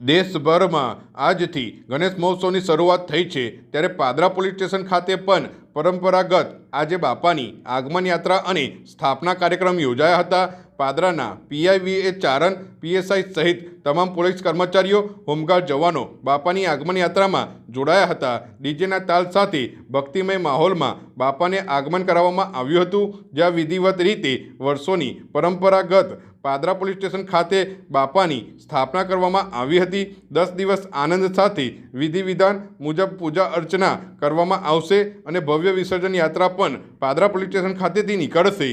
દેશભરમાં આજથી ગણેશ મહોત્સવની શરૂઆત થઈ છે. ત્યારે પાદરા પોલીસ સ્ટેશન ખાતે પણ પરંપરાગત આજે બાપાની આગમન યાત્રા અને સ્થાપના કાર્યક્રમ યોજાયા હતા. પાદરાના પીઆઈવીએ ચારણ, પીએસઆઈ સહિત તમામ પોલીસ કર્મચારીઓ, હોમગાર્ડ જવાનો બાપાની આગમન યાત્રામાં જોડાયા હતા. ડીજેના તાલ સાથે ભક્તિમય માહોલમાં બાપાને આગમન કરાવવામાં આવ્યું હતું. જ્યાં વિધિવત રીતે વર્ષોની પરંપરાગત પાદરા પોલીસ સ્ટેશન ખાતે બાપાની સ્થાપના કરવામાં આવી હતી. દસ દિવસ આનંદ સાથે વિધિ વિધાન મુજબ પૂજા અર્ચના કરવામાં આવશે અને ભવ્ય વિસર્જન યાત્રા પણ પાદરા પોલીસ સ્ટેશન ખાતેથી નીકળશે.